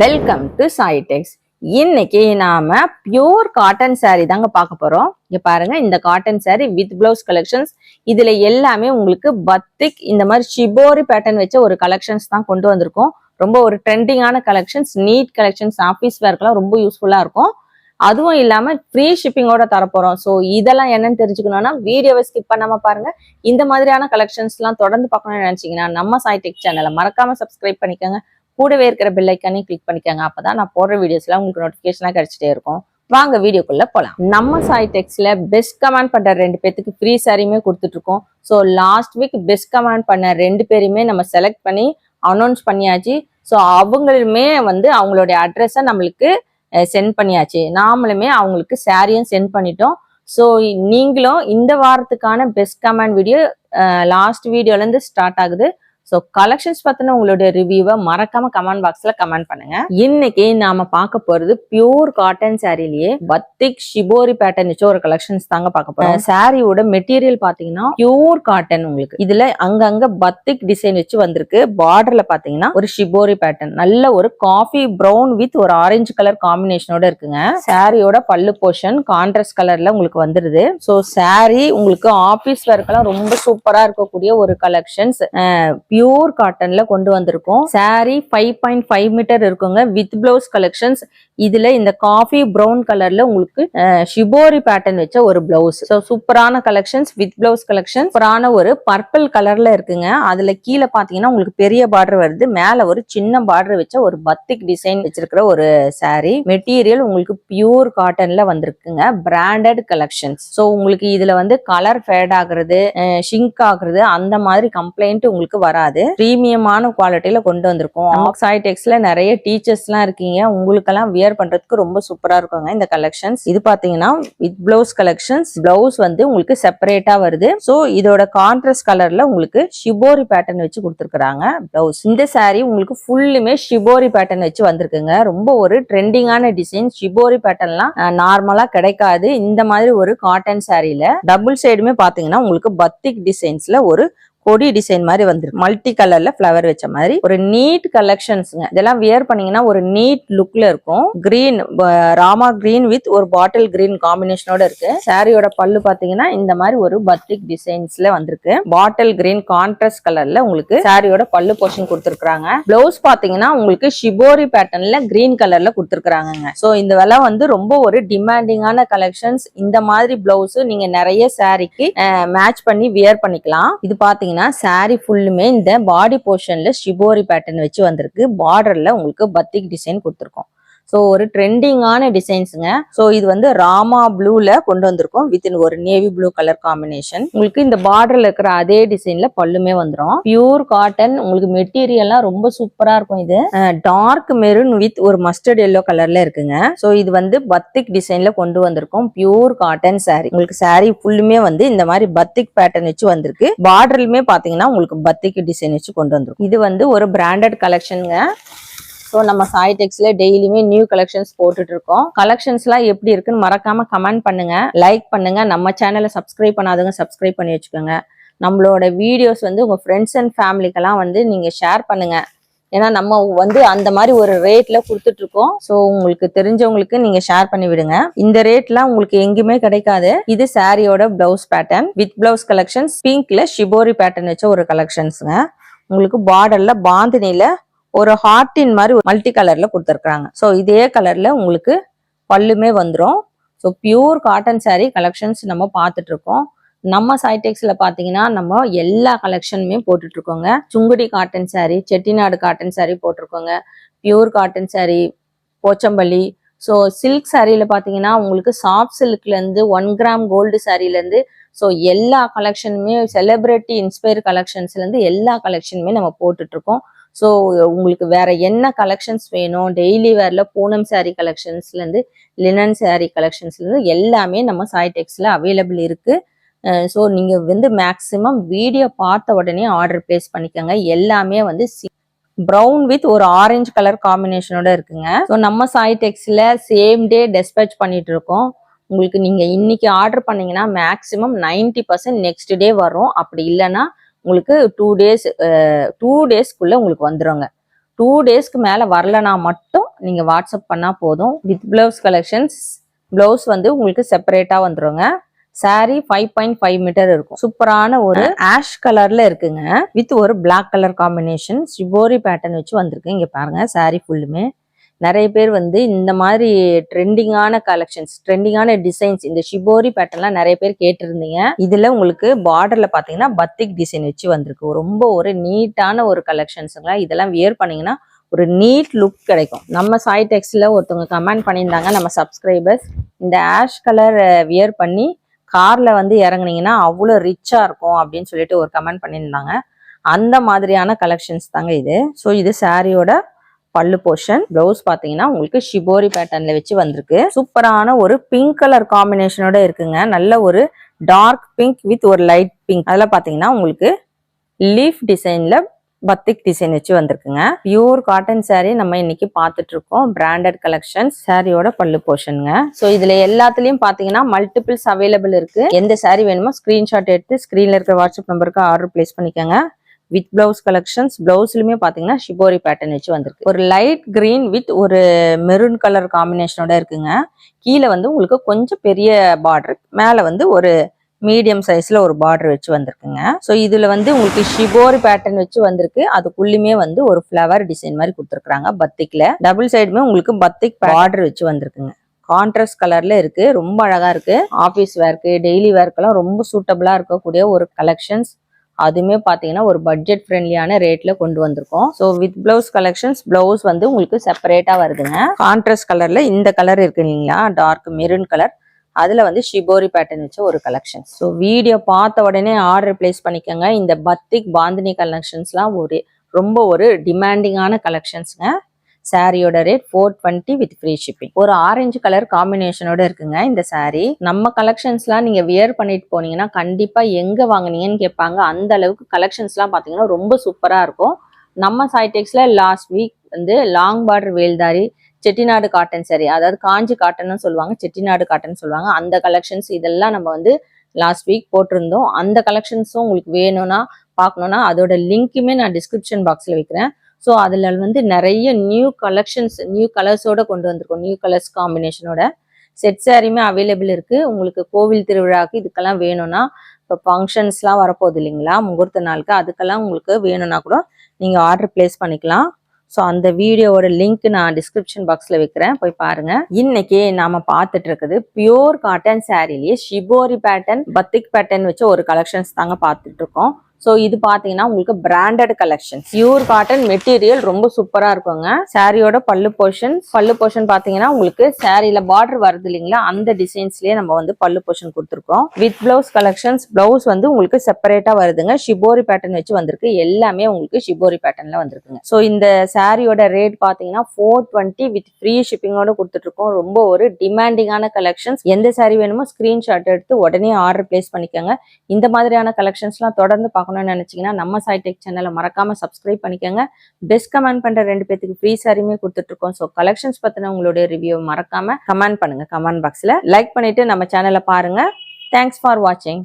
Welcome to சாய்டெக்ஸ் இன்னைக்கு நாம pure cotton saree தாங்க பார்க்க போறோம். இங்க பாருங்க இந்த cotton saree with blouse collections இதுல எல்லாமே உங்களுக்கு பத்திக் இந்த மாதிரி ஷிபோரி பேட்டர்ன் வச்ச ஒரு கலெக்ஷன்ஸ் தான் கொண்டு வந்திருக்கோம். ரொம்ப ஒரு ட்ரெண்டிங்கான கலெக்ஷன்ஸ் நீட் கலெக்ஷன்ஸ் ஆஃபீஸ் வேர்க்கெல்லாம் ரொம்ப யூஸ்ஃபுல்லா இருக்கும். அதுவும் இல்லாம ஃப்ரீ ஷிப்பிங்கோட தரப்போறோம். ஸோ இதெல்லாம் என்னன்னு தெரிஞ்சுக்கணும்னா வீடியோவை ஸ்கிப் பண்ணாம பாருங்க. இந்த மாதிரியான கலெக்ஷன்ஸ்லாம் தொடர்ந்து பார்க்கணும்னு நினைச்சீங்கன்னா நம்ம சாய்டெக் சேனலை மறக்காம சப்ஸ்கிரைப் பண்ணிக்கோங்க. கூடவே இருக்கிற பெல் கிளிக் பண்ணிக்கோங்க. அப்பதான் நான் போடுற வீடியோஸ்லாம் உங்களுக்கு நோட்டிஃபிகேஷனாக கிடைச்சிட்டே இருக்கும். வாங்க வீடியோக்குள்ள போலாம். நம்ம சாய் டெக்ஸ்ல பெஸ்ட் கமெண்ட் பண்ற ரெண்டு பேத்துக்கு ஃப்ரீ சாரியுமே கொடுத்துட்டு இருக்கோம் so last week best comment பண்ண ரெண்டு பேருமே நம்ம செலக்ட் பண்ணி அனௌன்ஸ் பண்ணியாச்சு. ஸோ அவங்களுமே வந்து அவங்களுடைய அட்ரஸை நம்மளுக்கு சென்ட் பண்ணியாச்சு. நாமளுமே அவங்களுக்கு சாரியும் சென்ட் பண்ணிட்டோம். ஸோ நீங்களும் இந்த வாரத்துக்கான பெஸ்ட் கமெண்ட் வீடியோ லாஸ்ட் வீடியோலேருந்து ஸ்டார்ட் ஆகுது. ஸோ கலெக்ஷன்ஸ் பத்தின உங்களுடைய ரிவ்யூவை மறக்காம கமெண்ட் பாக்ஸ்ல கமெண்ட் பண்ணுங்க. இன்னைக்கு நாம பார்க்க போறது பியூர் காட்டன் சாரிலேயே பத்திக் ஷிபோரி பேட்டர்ன் வச்சு ஒரு கலெக்ஷன்ஸ் தாங்க பார்க்க போறோம். சாரியோட மெட்டீரியல் பாத்தீங்கன்னா பியூர் காட்டன் உங்களுக்கு. இதுல அங்கங்க பத்திக் டிசைன் வச்சு வந்திருக்கு. பார்டர்ல பாத்தீங்கன்னா ஒரு ஷிபோரி பேட்டர்ன் நல்ல ஒரு காஃபி ப்ரௌன் வித் ஒரு ஆரஞ்சு கலர் காம்பினேஷனோட இருக்குங்க. சாரியோட பல்லு போர்ஷன் கான்ட்ராஸ்ட் கலர்ல உங்களுக்கு வந்துருது. ஸோ சாரி உங்களுக்கு ஆபீஸ் ஒர்க்கெல்லாம் ரொம்ப சூப்பரா இருக்கக்கூடிய ஒரு கலெக்ஷன்ஸ் பியூர் காட்டன்ல கொண்டு வந்திருக்கோம். Sari five point five metre இருக்குங்க. வித் பிளவுஸ் கலெக்ஷன்ஸ் இதுல இந்த காஃபி ப்ரௌன் கலர்ல உங்களுக்கு ஷிபோரி பேட்டர்ன் வச்ச ஒரு பிளவுஸ் ஸோ சூப்பரான கலெக்ஷன்ஸ் வித் பிளவுஸ் கலெக்ஷன் சூப்பரான ஒரு பர்பிள் கலர்ல இருக்குங்க. அதுல கீழே பாத்தீங்கன்னா உங்களுக்கு பெரிய பார்டர் வருது. மேல ஒரு சின்ன பார்டர் வச்ச ஒரு பத்திக் டிசைன் வச்சிருக்கிற ஒரு சாரி மெட்டீரியல் உங்களுக்கு பியூர் காட்டன்ல வந்திருக்குங்க. பிராண்டட் கலெக்ஷன்ஸ் ஸோ உங்களுக்கு இதுல வந்து கலர் ஃபேட் ஆகுறது ஷிங்க் ஆகுறது அந்த மாதிரி கம்ப்ளைண்ட் உங்களுக்கு வராது. பிரீமியமான குவாலிட்டியில கொண்டு வந்திருக்கோம். ஆக்ஸாய்டெக்ஸ்ல நிறைய டீச்சர்ஸ் எல்லாம் இருக்கீங்க. உங்களுக்கெல்லாம் வியர் பண்றதுக்கு ரொம்ப சூப்பரா இருக்குங்க இந்த கலெக்ஷன்ஸ் இது பாத்தீங்கன்னா வித் பிளவுஸ் கலெக்ஷன்ஸ் பிளவுஸ் வந்து உங்களுக்கு செப்பரேட்டா வருது. ஸோ இதோட கான்ட்ராஸ்ட் கலர்ல உங்களுக்கு ஷிபோரி பேட்டர்ன் வச்சு கொடுத்துருக்காங்க பிளவுஸ் இந்த சாரீ உங்களுக்கு ஃபுல்லுமே ஷிபோரி பேட்டர்ன் வச்சு வந்திருக்குங்க. ரொம்ப ஒரு ட்ரெண்டிங்கான டிசைன் ஷிபோரி பேட்டர்ன்லாம் நார்மலா கிடைக்காது. இந்த மாதிரி ஒரு காட்டன் சாரீல டபுள் சைடுமே பாத்தீங்கன்னா உங்களுக்கு பத்திக் டிசைன்ஸ்ல ஒரு கொடி டிசைன் மாதிரி வந்துருக்கு மல்டி கலர்ல ஃப்ளவர் வச்ச மாதிரி. ஒரு நீட் கலெக்ஷன்ஸ்ங்க இதெல்லாம் வியர் பண்ணீங்கன்னா ஒரு நீட் லுக்ல இருக்கும். கிரீன் ராமா கிரீன் வித் ஒரு பாட்டில் கிரீன் காம்பினேஷனோட இருக்கு. சாரியோட பல்லு பாத்தீங்கன்னா இந்த மாதிரி ஒரு பத்திக் டிசைன்ஸ்ல வந்திருக்கு. பாட்டில் கிரீன் கான்ட்ராஸ்ட் கலர்ல உங்களுக்கு சாரியோட பல்லு போர்ஷன் கொடுத்துருக்காங்க பிளவுஸ் பாத்தீங்கன்னா உங்களுக்கு ஷிபோரி பேட்டர்ன்ல கிரீன் கலர்ல கொடுத்துருக்காங்க சோ இந்த விலை வந்து ரொம்ப ஒரு டிமாண்டிங்கான கலெக்ஷன்ஸ் இந்த மாதிரி பிளவுஸ் நீங்க நிறைய சாரிக்கு மேட்ச் பண்ணி வியர் பண்ணிக்கலாம். இது பாத்தீங்கன்னா saree ஃபுல்லுமே இந்த பாடி போர்ஷன்ல ஷிபோரி பேட்டர்ன் வச்சு வந்திருக்கு. பார்டர்ல உங்களுக்கு பத்திக் டிசைன் கொடுத்துருக்கோம். ஸோ ஒரு ட்ரெண்டிங்கான டிசைன்ஸுங்க ஸோ இது வந்து ராமா ப்ளூல கொண்டு வந்திருக்கோம். வித் ஒரு நேவி ப்ளூ கலர் காம்பினேஷன் உங்களுக்கு இந்த பார்டர்ல இருக்கிற அதே டிசைன்ல பல்லுமே வந்துடும் பியூர் காட்டன் உங்களுக்கு மெட்டீரியல்லாம் ரொம்ப சூப்பரா இருக்கும் இது. டார்க் மெரூன் வித் ஒரு மஸ்டர்ட் எல்லோ கலர்ல இருக்குங்க. ஸோ இது வந்து பத்திக் டிசைன்ல கொண்டு வந்திருக்கோம். பியூர் காட்டன் சாரி உங்களுக்கு சாரி ஃபுல்லுமே வந்து இந்த மாதிரி பத்திக் பேட்டர்ன் வச்சு வந்திருக்கு. பார்டர்லுமே பாத்தீங்கன்னா உங்களுக்கு பத்திக் டிசைன் வச்சு கொண்டு வந்திருக்கும். இது வந்து ஒரு பிராண்டட் கலெக்ஷனுங்க ஸோ நம்ம சாய் டெக்ஸ்ல டெய்லியுமே நியூ கலெக்ஷன்ஸ் போட்டுட்டு இருக்கோம் கலெக்ஷன்ஸ்லாம் எப்படி இருக்குன்னு மறக்காம கமெண்ட் பண்ணுங்க. லைக் பண்ணுங்க. நம்ம சேனலை சப்ஸ்கிரைப் பண்ணாதவங்க சப்ஸ்கிரைப் பண்ணி வச்சுக்கோங்க. நம்மளோட வீடியோஸ் வந்து உங்க ஃப்ரெண்ட்ஸ் அண்ட் ஃபேமிலிக்கெல்லாம் வந்து நீங்க ஷேர் பண்ணுங்க. ஏன்னா நம்ம வந்து அந்த மாதிரி ஒரு ரேட்ல கொடுத்துட்டு இருக்கோம் ஸோ உங்களுக்கு தெரிஞ்சவங்களுக்கு நீங்க ஷேர் பண்ணி விடுங்க. இந்த ரேட்லாம் உங்களுக்கு எங்கேயுமே கிடைக்காது. இது சாரியோட blouse pattern with blouse collections பிங்க்ல shibori pattern வச்ச ஒரு கலெக்ஷன்ஸுங்க உங்களுக்கு பார்டர்ல பாந்தினில ஒரு ஹார்ட்டின் மாதிரி மல்டி கலர்ல கொடுத்துருக்காங்க ஸோ இதே கலர்ல உங்களுக்கு பல்லுமே வந்துடும் so pure cotton sari collections நம்ம பார்த்துட்டு இருக்கோம் நம்ம சைடெக்ஸில் பார்த்தீங்கன்னா நம்ம எல்லா கலெக்ஷனுமே போட்டுட்ருக்கோங்க. Sungudi cotton sari Chettinad cotton sari போட்டிருக்கோங்க. Pure cotton sari Pochampally. So silk சாரியில பார்த்தீங்கன்னா உங்களுக்கு சாஃப்ட் சில்க்லேருந்து ஒன் கிராம் கோல்டு சாரிலேருந்து ஸோ எல்லா கலெக்ஷனுமே செலிப்ரிட்டி இன்ஸ்பயர் கலெக்ஷன்ஸ்லேருந்து எல்லா கலெக்ஷனுமே நம்ம போட்டுட்டு இருக்கோம் ஸோ உங்களுக்கு வேற என்ன கலெக்ஷன்ஸ் வேணும்? டெய்லி வேர்ல பூனம் saree கலெக்ஷன்ஸ்லேருந்து லினன் சேரீ கலெக்ஷன்ஸ்லேருந்து எல்லாமே நம்ம சாய் டெக்ஸில் அவைலபிள் இருக்கு. ஸோ நீங்கள் வந்து மேக்ஸிமம் வீடியோ பார்த்த உடனே ஆர்டர் பிளேஸ் பண்ணிக்கோங்க. எல்லாமே வந்து ப்ரௌன் வித் ஒரு ஆரஞ்சு கலர் காம்பினேஷனோட இருக்குங்க. ஸோ நம்ம சாய் டெக்ஸ்ல சேம் டே டெஸ்பேச் பண்ணிட்டு இருக்கோம். உங்களுக்கு நீங்கள் இன்னைக்கு ஆர்டர் பண்ணீங்கன்னா மேக்ஸிமம் 90% பர்சன்ட் நெக்ஸ்ட் டே வரும். அப்படி இல்லைன்னா உங்களுக்கு டூ டேஸ் டூ டேஸ்க்குள்ள உங்களுக்கு வந்துருங்க. டூ டேஸ்க்கு மேல வரலனா மட்டும் நீங்க வாட்ஸ்அப் பண்ணா போதும். வித் பிளவுஸ் கலெக்ஷன்ஸ் பிளவுஸ் வந்து உங்களுக்கு செப்பரேட்டா வந்துருங்க. Saree five point five metre இருக்கும். சூப்பரான ஒரு ஆஷ் கலர்ல இருக்குங்க. வித் ஒரு Black colour combination shibori pattern வச்சு வந்திருக்கு. இங்க பாருங்க saree ஃபுல்லுமே நிறைய பேர் வந்து இந்த மாதிரி ட்ரெண்டிங்கான கலெக்ஷன்ஸ் ட்ரெண்டிங்கான டிசைன்ஸ் இந்த ஷிபோரி பேட்டர்ன்லாம் நிறைய பேர் கேட்டிருந்தீங்க. இதில் உங்களுக்கு பார்டரில் பார்த்தீங்கன்னா பத்திக் டிசைன் வச்சு வந்திருக்கு. ரொம்ப ஒரு நீட்டான ஒரு கலெக்ஷன்ஸுங்களா இதெல்லாம் வியர் பண்ணீங்கன்னா ஒரு நீட் லுக் கிடைக்கும். நம்ம சாய் டெக்ஸில் ஒருத்தவங்க கமெண்ட் பண்ணியிருந்தாங்க நம்ம சப்ஸ்கிரைபர்ஸ் இந்த ஆஷ் கலர் வியர் பண்ணி காரில் வந்து இறங்குனீங்கன்னா அவ்வளோ ரிச்சாக இருக்கும் அப்படின்னு சொல்லிட்டு ஒரு கமெண்ட் பண்ணியிருந்தாங்க. அந்த மாதிரியான கலெக்ஷன்ஸ் தாங்க இது. ஸோ இது சாரியோட பல்லு போர்ஷன் பிளவுஸ் பாத்தீங்கன்னா உங்களுக்கு ஷிபோரி பேட்டர்ன்ல வச்சு வந்திருக்கு. சூப்பரான ஒரு பிங்க் கலர் காம்பினேஷனோட இருக்குங்க. நல்ல ஒரு டார்க் பிங்க் வித் ஒரு லைட் பிங்க் அதில் பாத்தீங்கன்னா உங்களுக்கு லீஃப் டிசைன்ல பத்திக் டிசைன் வச்சு வந்திருக்குங்க. பியூர் காட்டன் சாரீ நம்ம இன்னைக்கு பார்த்துட்டு இருக்கோம் பிராண்டட் கலெக்ஷன்ஸ் சாரியோட பல்லு போர்ஷனுங்க ஸோ இதுல எல்லாத்துலயும் பாத்தீங்கன்னா மல்டிபிள்ஸ் அவைலபிள் இருக்கு. எந்த சாரீ வேணுமோ ஸ்கிரீன்ஷாட் எடுத்து ஸ்கிரீன்ல இருக்கிற வாட்ஸ்அப் நம்பருக்கு ஆர்டர் பிளேஸ் பண்ணிக்கோங்க. வித் பிளவுஸ் கலெக்ஷன்ஸ் பிளவுஸ்லயுமே பாத்தீங்கன்னா ஷிபோரி பேட்டர்ன் வச்சு வந்திருக்கு. ஒரு லைட் கிரீன் வித் ஒரு மெரூன் கலர் காம்பினேஷனோட இருக்குங்க. கீழே வந்து உங்களுக்கு கொஞ்சம் பெரிய பார்டர் மேல வந்து ஒரு மீடியம் சைஸ்ல ஒரு பார்டர் வச்சு வந்திருக்குங்க. ஸோ இதுல வந்து உங்களுக்கு ஷிபோரி பேட்டர்ன் வச்சு வந்திருக்கு. அதுக்குள்ளுமே வந்து ஒரு ஃப்ளவர் டிசைன் மாதிரி கொடுத்துருக்காங்க பத்திக்ல டபுள் சைடுமே உங்களுக்கு பத்திக் பார்டர் வச்சு வந்திருக்குங்க. கான்ட்ராஸ்ட் கலர்ல இருக்கு. ரொம்ப அழகா இருக்கு. ஆஃபீஸ் வேர்க்கு டெய்லி வேர்க்கெல்லாம் ரொம்ப சூட்டபிளா இருக்கக்கூடிய ஒரு கலெக்ஷன்ஸ் அதுவுமே பார்த்தீங்கன்னா ஒரு பட்ஜெட் ஃப்ரெண்ட்லியான ரேட்ல கொண்டு வந்திருக்கோம். So with blouse collections blouse வந்து உங்களுக்கு செப்பரேட்டா வருதுங்க. கான்ட்ராஸ்ட் கலர்ல இந்த கலர் இருக்கு இல்லைங்களா? டார்க் மெரூன் கலர் அதுல வந்து ஷிபோரி பேட்டர்ன் வச்ச ஒரு கலெக்ஷன் ஸோ வீடியோ பார்த்த உடனே ஆர்டர் பிளேஸ் பண்ணிக்கோங்க. இந்த பத்திக் பாந்தினி கலெக்ஷன்ஸ்லாம் ஒரு ரொம்ப ஒரு டிமாண்டிங்கான கலெக்ஷன்ஸ்ங்க சாரியோட rate four twenty with free shipping ஒரு ஆரஞ்சு கலர் காம்பினேஷனோட இருக்குங்க இந்த சாரி நம்ம கலெக்ஷன்ஸ்லாம் நீங்க வியர் பண்ணிட்டு போனீங்கன்னா கண்டிப்பா எங்க வாங்குனீங்கன்னு கேட்பாங்க. அந்த அளவுக்கு கலெக்ஷன்ஸ்லாம் பார்த்தீங்கன்னா ரொம்ப சூப்பராக இருக்கும். நம்ம சாய்டெக்ஸ்ல லாஸ்ட் வீக் வந்து லாங் பார்டர் வேல்தாரி செட்டிநாடு காட்டன் சாரி அதாவது காஞ்சி காட்டன்னு சொல்லுவாங்க செட்டிநாடு காட்டன் சொல்லுவாங்க. அந்த கலெக்ஷன்ஸ் இதெல்லாம் நம்ம வந்து லாஸ்ட் வீக் போட்டிருந்தோம். அந்த கலெக்ஷன்ஸும் உங்களுக்கு வேணும்னா பார்க்கணும்னா அதோட லிங்க்குமே நான் டிஸ்கிரிப்ஷன் பாக்ஸில் வைக்கிறேன். ஸோ அதில் வந்து நிறைய நியூ கலெக்ஷன்ஸ் நியூ கலர்ஸோட கொண்டு வந்திருக்கோம். நியூ கலர்ஸ் காம்பினேஷனோட செட் சாரியுமே அவைலபிள் இருக்குது உங்களுக்கு கோவில் திருவிழாக்கு இதுக்கெல்லாம் வேணும்னா இப்போ ஃபங்க்ஷன்ஸ்லாம் வரப்போகுது இல்லைங்களா? முகூர்த்த நாளுக்கு அதுக்கெல்லாம் உங்களுக்கு வேணும்னா கூட நீங்கள் ஆர்டர் பிளேஸ் பண்ணிக்கலாம். ஸோ அந்த வீடியோவோட லிங்க் நான் டிஸ்கிரிப்ஷன் பாக்ஸில் வைக்கிறேன். போய் பாருங்க. இன்னைக்கு நாம பார்த்துட்டு இருக்குது பியூர் காட்டன் சாரிலேயே ஷிபோரி பேட்டர்ன் பத்திக் பேட்டர்ன் வச்சு ஒரு கலெக்ஷன்ஸ் தாங்க பார்த்துட்டு இருக்கோம். ஸோ இது பார்த்தீங்கன்னா உங்களுக்கு branded collection pure cotton material ரொம்ப சூப்பராக இருக்குங்க. சாரியோட பல்லு போர்ஷன் பல்லு போர்ஷன் பார்த்தீங்கன்னா உங்களுக்கு சாரியில பார்டர் வருது இல்லைங்களா? அந்த டிசைன்ஸ்லயே நம்ம வந்து பல்லு போர்ஷன் கொடுத்துருக்கோம். வித் பிளவுஸ் கலெக்ஷன்ஸ் பிளவுஸ் வந்து உங்களுக்கு செப்பரேட்டா வருதுங்க. ஷிபோரி பேட்டர்ன் வச்சு வந்திருக்கு. எல்லாமே உங்களுக்கு ஷிபோரி பேட்டர்ன்ல வந்திருக்குங்க. ஸோ இந்த சாரியோட ரேட் பார்த்தீங்கன்னா ஃபோர் டுவெண்ட்டி வித் ஃப்ரீ ஷிப்பிங்கோட கொடுத்துட்ருக்கோம் ரொம்ப ஒரு டிமாண்டிங்கான கலெக்ஷன்ஸ் எந்த சாரி வேணுமோ ஸ்கிரீன்ஷாட் எடுத்து உடனே ஆர்டர் பிளேஸ் பண்ணிக்கோங்க. இந்த மாதிரியான கலெக்ஷன்ஸ்லாம் தொடர்ந்து பார்க்கணும். பார்க்கணும்னு நினைச்சீங்கன்னா நம்ம சைடெக் சேனலை மறக்காம சப்ஸ்கிரைப் பண்ணிக்கோங்க. பெஸ்ட் கமெண்ட் பண்ற ரெண்டு பேத்துக்கு ஃப்ரீ சாரியுமே கொடுத்துட்ருக்கோம். ஸோ கலெக்ஷன்ஸ் பத்தின உங்களுடைய ரிவ்யூ மறக்காம கமெண்ட் பண்ணுங்க. கமெண்ட் பாக்ஸ்ல லைக் பண்ணிட்டு நம்ம சேனலை பாருங்க. தேங்க்ஸ் ஃபார் வாட்சிங்